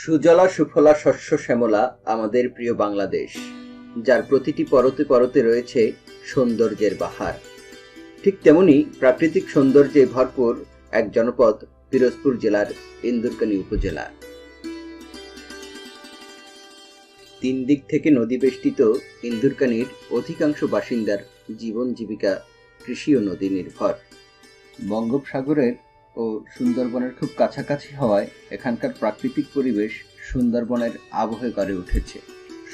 সুজলা সুফলা শস্য শ্যামলা আমাদের প্রিয় বাংলাদেশ, যার প্রতিটি পরতে পরতে রয়েছে সৌন্দর্যের বাহার। ঠিক তেমনি প্রাকৃতিক সৌন্দর্যে ভরপুর এক জনপদ পিরোজপুর জেলার ইন্দুরকানী উপজেলা। তিন দিক থেকে নদী বেষ্টিত ইন্দুরকানীর অধিকাংশ বাসিন্দার জীবন জীবিকা কৃষি ও নদী নির্ভর। বঙ্গোপসাগরের ও সুন্দরবনের খুব কাছাকাছি হওয়ায় এখানকার প্রাকৃতিক পরিবেশ সুন্দরবনের আবহে গড়ে উঠেছে।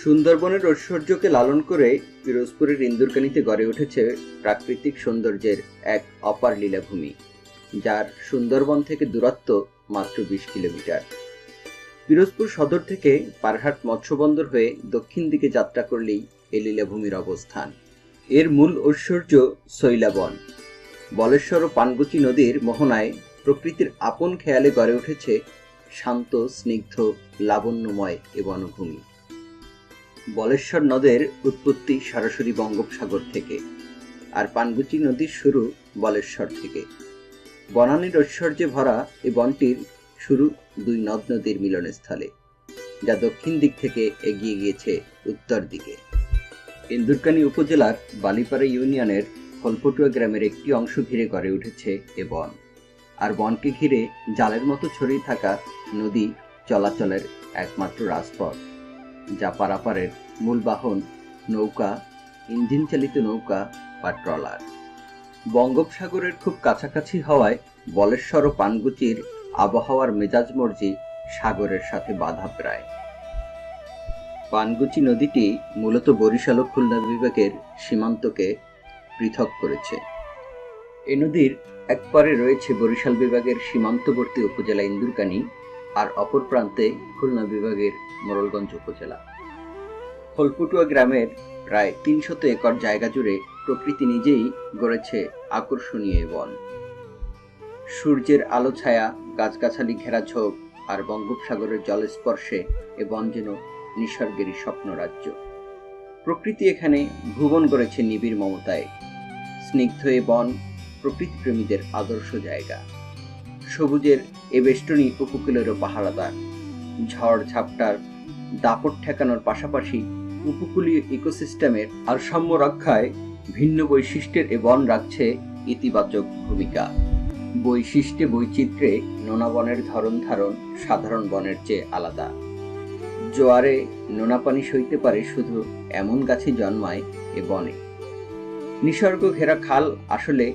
সুন্দরবনের ঐশ্বর্যকে লালন করে পিরোজপুরের ইন্দুরকানীতে গড়ে উঠেছে প্রাকৃতিক সৌন্দর্যের এক অপার লীলাভূমি, যার সুন্দরবন থেকে দূরত্ব মাত্র বিশ কিলোমিটার। পিরোজপুর সদর থেকে পারহাট মৎস্যবন্দর হয়ে দক্ষিণ দিকে যাত্রা করলেই এ লীলাভূমির অবস্থান। এর মূল ঐশ্বর্য শৈলাবন। বলেশ্বর ও পানগুচি নদীর মোহনায় প্রকৃতির আপন খেয়ালে গড়ে উঠেছে শান্ত, স্নিগ্ধ, লাবণ্যময় এ বনভূমি। বলেশ্বর নদের উৎপত্তি সরাসরি বঙ্গোপসাগর থেকে, আর পানগুচি নদীর শুরু বলেশ্বর থেকে। বনানীর ঐশ্বর্যে ভরা এ বনটির শুরু দুই নদ নদীর মিলনস্থলে, যা দক্ষিণ দিক থেকে এগিয়ে গিয়েছে উত্তর দিকে। ইন্দুরকানী উপজেলার বালিপাড়া ইউনিয়নের ফলপটুয়া গ্রামের একটি অংশ ঘিরে গড়ে উঠেছে এ বন। আর বনকে ঘিরে জালের মতো ছড়িয়ে থাকা নদী চলাচলের একমাত্র রাজপথ, যা পারাপারের মূল বাহন, নৌকা ইঞ্জিন চালিত নৌকা বা ট্রলার। বঙ্গোপসাগরের খুব কাছাকাছি হওয়ায় বলেশ্বর ও পানগুচির আবহাওয়ার মেজাজ মর্জি সাগরের সাথে বাধা প্রায়। পানগুচি নদীটি মূলত বরিশাল ও খুলনা বিভাগের সীমান্তকে পৃথক করেছে। এ নদীর এক পারে রয়েছে বরিশাল বিভাগের সীমান্তবর্তী উপজেলা ইন্দুরকানী আর অপর প্রান্তে খুলনা বিভাগের মোরলগঞ্জ উপজেলা। ফলপুটুয়া গ্রামের প্রায় তিনশত একর জায়গা জুড়ে প্রকৃতি নিজেই গড়েছে আকর্ষণীয় বন। সূর্যের আলো ছায়া, গাছগাছালি ঘেরা ঝোপ আর বঙ্গোপসাগরের জলস্পর্শে এ বন যেন নিসর্গেরই স্বপ্ন রাজ্য প্রকৃতি এখানে ভুবন গড়েছে নিবিড় মমতায়। স্নিগ্ধ এ বন প্রকৃতিপ্রেমীদের আদর্শ জায়গা। সবুজের এ বেষ্টনী উপকূলেরও পাহারাদার। ঝড় ঝাপটার দাপট ঠেকানোর পাশাপাশি উপকূলীয় ইকোসিস্টেমের ভারসাম্য রক্ষায় ভিন্ন বৈশিষ্ট্যের এ বন রাখছে ইতিবাচক ভূমিকা। বৈশিষ্ট্যে বৈচিত্র্যে নোনা বনের ধরন ধারণ সাধারণ বনের চেয়ে আলাদা। জোয়ারে নোনা পানি সইতে পারে শুধু এমন গাছে জন্মায় এ বনে। নিসর্গ ঘেরা খাল আসলে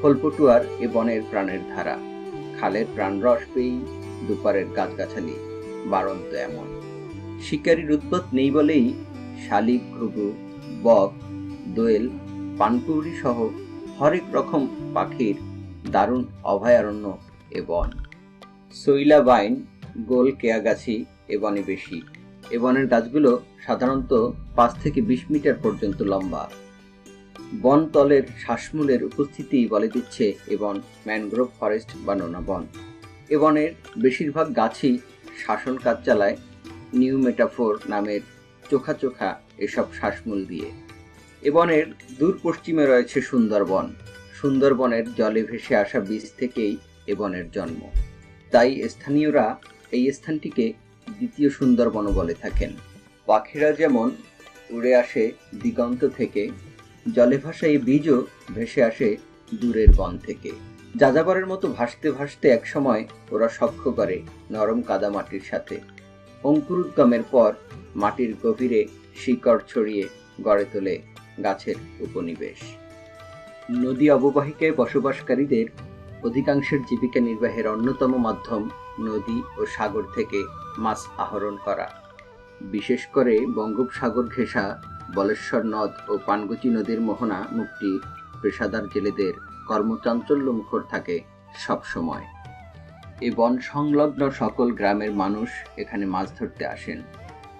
খোলপটুয়ার এ বনের প্রাণের ধারা। খালের প্রাণরস পেয়েই দুপারের গাছগাছালি বাড়ন্ত এমন। শিকারীর উৎপাত নেই বলেই শালিক ঘুঘু বক, দোয়েল, পানকুড়ি সহ হরেক রকম পাখির দারুণ অভয়ারণ্য এ বন। শৈলা বাইন, গোল কেয়াগাছি এ বনে বেশি। এ বনের গাছগুলো সাধারণত পাঁচ থেকে বিশ মিটার পর্যন্ত লম্বা। বনতলের শ্বাসমূলের উপস্থিতি বলে দিচ্ছে এবং ম্যানগ্রোভ ফরেস্ট বা নোনা বন। এ বনের বেশিরভাগ গাছই শাসন কাজ চালায় নিউ মেটাফোর নামের চোখা চোখা এসব শ্বাসমূল দিয়ে। এ বনের দূর পশ্চিমে রয়েছে সুন্দরবন। সুন্দরবনের জলে ভেসে আসা বীজ থেকেই এ বনের জন্ম। তাই স্থানীয়রা এই স্থানটিকে দ্বিতীয় সুন্দরবনও বলে থাকেন। পাখিরা যেমন উড়ে আসে দিগন্ত থেকে জলে ভাসা এই বীজও ভেসে আসে দূরের বন থেকে। যাযাবরের মতো ভাসতে ভাসতে একসময় ওরা সখ্য করে নরম কাদা মাটির সাথে। অঙ্কুরোদ্গমের পর মাটির গভীরে শিকড় ছড়িয়ে গড়ে তোলে গাছের উপনিবেশ। নদী অববাহিকায় বসবাসকারীদের অধিকাংশের জীবিকা নির্বাহের অন্যতম মাধ্যম নদী ও সাগর থেকে মাছ আহরণ করা। বিশেষ করে বঙ্গোপসাগর ঘেঁষা বলেশ্বর নদ ও পানগুচি নদীর মোহনা মুক্তি পেশাদার জেলেদের কর্মচাঞ্চল্য মুখর থাকে সব সময় এই বন সংলগ্ন সকল গ্রামের মানুষ এখানে মাছ ধরতে আসেন।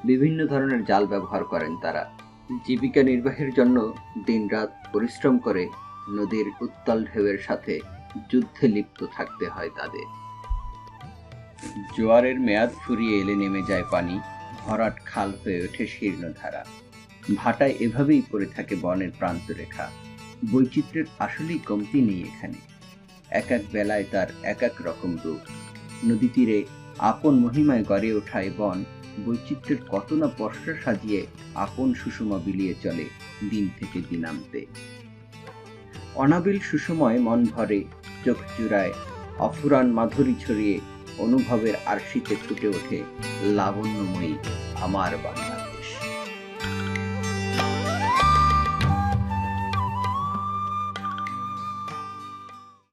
বিভিন্ন ধরনের জাল ব্যবহার করেন তারা। জীবিকা নির্বাহের জন্য দিনরাত পরিশ্রম করে নদীর উত্তাল ঢেউয়ের সাথে যুদ্ধে লিপ্ত থাকতে হয় তাদের। জোয়ারের মেয়াদ ফুরিয়ে এলে নেমে যায় পানি, ভরাট খাল হয়ে ওঠে শীর্ণধারা। ভাটায় এভাবেই পড়ে থাকে বনের প্রান্তরেখা। বৈচিত্র্যের আসলেই কমতি নেই এখানে। এক এক বেলায় তার এক এক রকম রূপ। নদী তীরে আপন মহিমায় গড়ে ওঠায় বন বৈচিত্র্যের কত না পর্ষা সাজিয়ে আপন সুষমা বিলিয়ে চলে দিন থেকে দিনান্তে অনাবিল সুষময় মন ভরে, চোখ জুড়ায় অফুরান মাধুরী ছড়িয়ে, অনুভবের আরশিতে ফুটে ওঠে লাবণ্যময়ী আমার বাণী।